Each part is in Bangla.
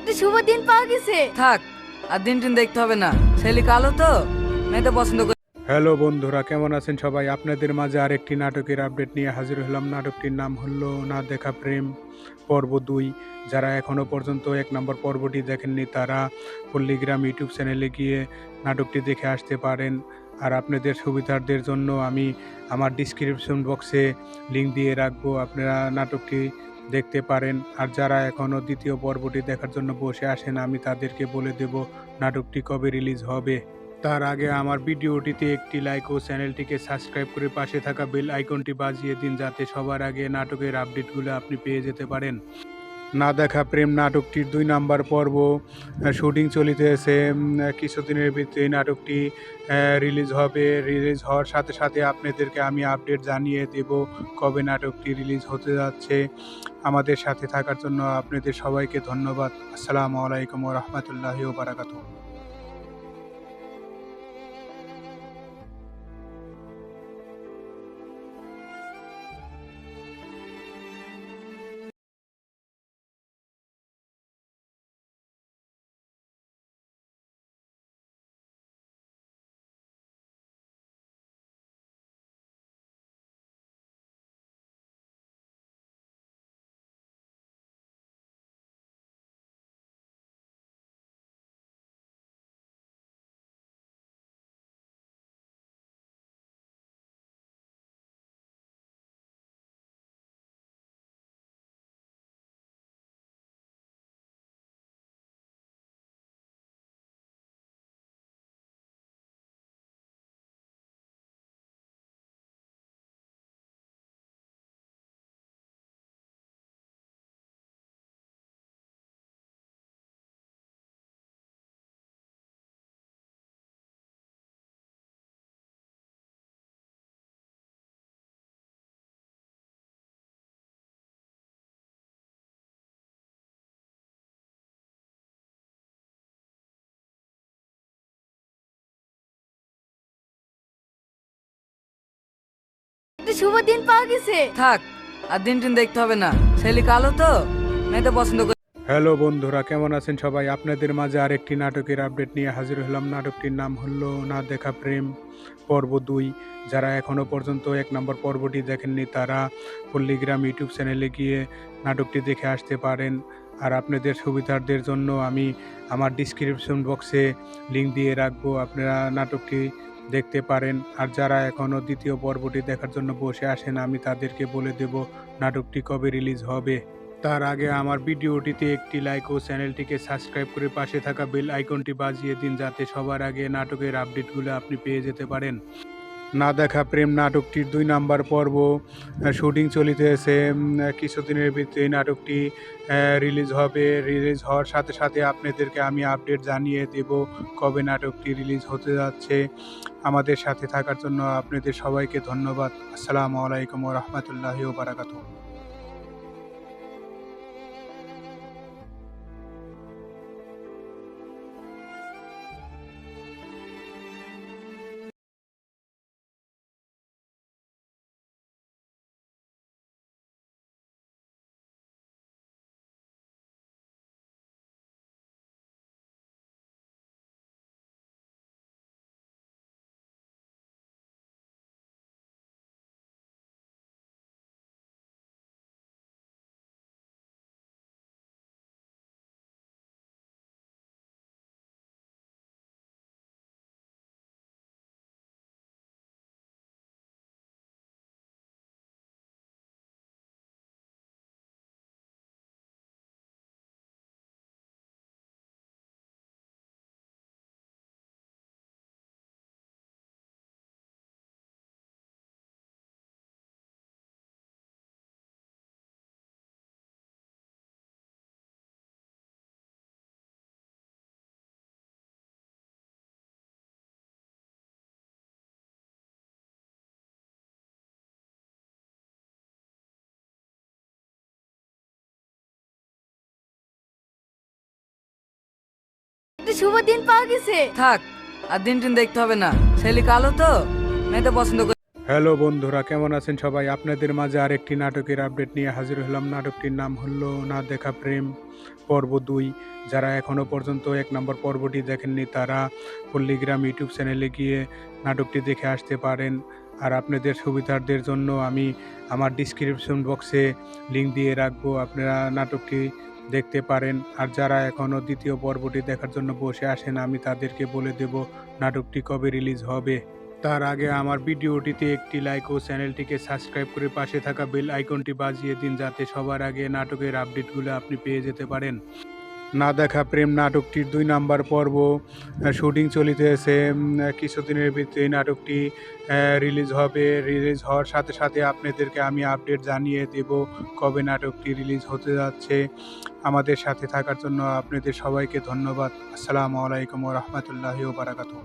একটা শুভ দিন পাওয়া গেছে। থাক আর দিন টিন দেখতে হবে না। ছেলে কালো তো পছন্দ করে হ্যালো বন্ধুরা কেমন আছেন সবাই? আপনাদের মাঝে আরেকটি নাটকের আপডেট নিয়ে হাজির হলাম। নাটকটির নাম হলো না দেখা প্রেম পর্ব দুই। যারা এখনও পর্যন্ত এক নম্বর পর্বটি দেখেননি তারা পল্লীগ্রাম ইউটিউব চ্যানেলে গিয়ে নাটকটি দেখে আসতে পারেন। আর আপনাদের সুবিধার্থের জন্য আমি আমার ডিসক্রিপশন বক্সে লিঙ্ক দিয়ে রাখব। আপনারা নাটকটি দেখতে পারেন। আর যারা এখনও দ্বিতীয় পর্বটি দেখার জন্য বসে আসেন, আমি তাদেরকে বলে দেব নাটকটি কবে রিলিজ হবে। তার আগে আমার ভিডিওটিতে একটি লাইক ও চ্যানেলটিকে সাবস্ক্রাইব করে পাশে থাকা বেল আইকনটি বাজিয়ে দিন, যাতে সবার আগে নাটকের আপডেটগুলো আপনি পেয়ে যেতে পারেন। না দেখা প্রেম নাটকটির দুই নাম্বার পর্ব। শুটিং চলিতেছে কিছুদিনের এই নাটকটি রিলিজ হবে। রিলিজ হওয়ার সাথে সাথে আপনাদেরকে আমি আপডেট জানিয়ে দেব কবে নাটকটি রিলিজ হতে যাচ্ছে। আমাদের সাথে থাকার জন্য আপনাদের সবাইকে ধন্যবাদ। আসসালামু আলাইকুম রহমতুল্লাহ বারাকাতু একটা শুভ দিন পাওয়া গেছে। থাক আর দিন টিন দেখতে হবে না। ছেলে কালো তো পছন্দ করে হ্যালো বন্ধুরা কেমন আছেন সবাই? আপনাদের মাঝে আরেকটি নাটকের আপডেট নিয়ে হাজির হলাম। নাটকটির নাম হলো না দেখা প্রেম পর্ব দুই। যারা এখনও পর্যন্ত এক নম্বর পর্বটি দেখেননি তারা পল্লীগ্রাম ইউটিউব চ্যানেলে গিয়ে নাটকটি দেখে আসতে পারেন। আর আপনাদের সুবিধার্থের জন্য আমি আমার ডিসক্রিপশন বক্সে লিঙ্ক দিয়ে রাখব। আপনারা নাটকটি দেখতে পারেন। আর যারা এখনও দ্বিতীয় পর্বটি দেখার জন্য বসে আসেন, আমি তাদেরকে বলে দেব নাটকটি কবে রিলিজ হবে। তার আগে আমার ভিডিওটিতে একটি লাইক ও চ্যানেলটিকে সাবস্ক্রাইব করে পাশে থাকা বেল আইকনটি বাজিয়ে দিন, যাতে সবার আগে নাটকের আপডেটগুলো আপনি পেয়ে যেতে পারেন। না দেখা প্রেম নাটকটির দুই নাম্বার পর্ব। শুটিং চলিতেছে কিছুদিনের ভিতরে নাটকটি রিলিজ হবে। রিলিজ হওয়ার সাথে সাথে আপনাদেরকে আমি আপডেট জানিয়ে দেব কবে নাটকটি রিলিজ হতে যাচ্ছে। আমাদের সাথে থাকার জন্য আপনাদের সবাইকে ধন্যবাদ। আসসালামু আলাইকুম রহমতুল্লাহ বারাকাতু একটা শুভ দিন পাওয়া গেছে। থাক আর দিন টিন দেখতে হবে না। ছেলে কালো তো পছন্দ করে হ্যালো বন্ধুরা কেমন আছেন সবাই? আপনাদের মাঝে আরেকটি নাটকের আপডেট নিয়ে হাজির হলাম। নাটকটির নাম হলো না দেখা প্রেম পর্ব দুই। যারা এখনও পর্যন্ত এক নম্বর পর্বটি দেখেননি তারা পল্লীগ্রাম ইউটিউব চ্যানেলে গিয়ে নাটকটি দেখে আসতে পারেন। আর আপনাদের সুবিধার্থের জন্য আমি আমার ডিসক্রিপশন বক্সে লিঙ্ক দিয়ে রাখব। আপনারা নাটকটি দেখতে পারেন। আর যারা এখনও দ্বিতীয় পর্বটি দেখার জন্য বসে আসেন, আমি তাদেরকে বলে দেব নাটকটি কবে রিলিজ হবে। তার আগে আমার ভিডিওটিতে একটি লাইক ও চ্যানেলটিকে সাবস্ক্রাইব করে পাশে থাকা বেল আইকনটি বাজিয়ে দিন, যাতে সবার আগে নাটকের আপডেটগুলো আপনি পেয়ে যেতে পারেন। না দেখা প্রেম নাটকটির দুই নাম্বার পর্ব। শুটিং চলিতেছে কিছুদিনের ভিতরে নাটকটি রিলিজ হবে। রিলিজ হওয়ার সাথে সাথে আপনাদেরকে আমি আপডেট জানিয়ে দেব কবে নাটকটি রিলিজ হতে যাচ্ছে। আমাদের সাথে থাকার জন্য আপনাদের সবাইকে ধন্যবাদ। আসসালামু আলাইকুম রহমতুল্লাহ বারাকাতু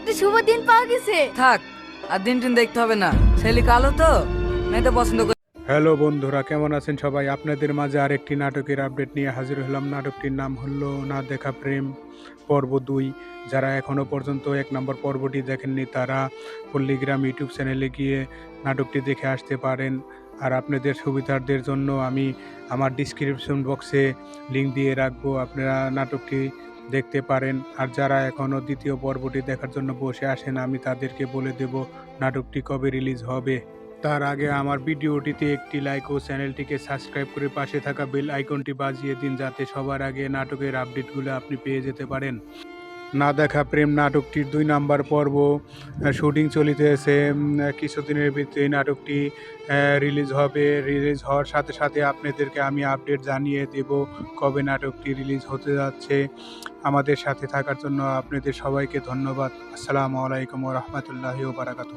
একটা শুভ দিন পাওয়া গেছে। থাক আর দিন টিন দেখতে হবে না। ছেলে কালো তো পছন্দ করে হ্যালো বন্ধুরা কেমন আছেন সবাই? আপনাদের মাঝে আরেকটি নাটকের আপডেট নিয়ে হাজির হলাম। নাটকটির নাম হলো না দেখা প্রেম পর্ব দুই। যারা এখনও পর্যন্ত এক নম্বর পর্বটি দেখেননি তারা পল্লীগ্রাম ইউটিউব চ্যানেলে গিয়ে নাটকটি দেখে আসতে পারেন। আর আপনাদের সুবিধার্থের জন্য আমি আমার ডিসক্রিপশন বক্সে লিঙ্ক দিয়ে রাখব। আপনারা নাটকটি দেখতে পারেন। আর যারা এখনও দ্বিতীয় পর্বটি দেখার জন্য বসে আসেন, আমি তাদেরকে বলে দেব নাটকটি কবে রিলিজ হবে। তার আগে আমার ভিডিওটিতে একটি লাইক ও চ্যানেলটিকে সাবস্ক্রাইব করে পাশে থাকা বেল আইকনটি বাজিয়ে দিন, যাতে সবার আগে নাটকের আপডেটগুলো আপনি পেয়ে যেতে পারেন। না দেখা প্রেম নাটকটির দুই নাম্বার পর্ব। শুটিং চলিতেছে কিছুদিনের ভিতরে নাটকটি রিলিজ হবে। রিলিজ হওয়ার সাথে সাথে আপনাদেরকে আমি আপডেট জানিয়ে দেব কবে নাটকটি রিলিজ হতে যাচ্ছে। আমাদের সাথে থাকার জন্য আপনাদের সবাইকে ধন্যবাদ। আসসালামু আলাইকুম রহমতুল্লাহ বারাকাতু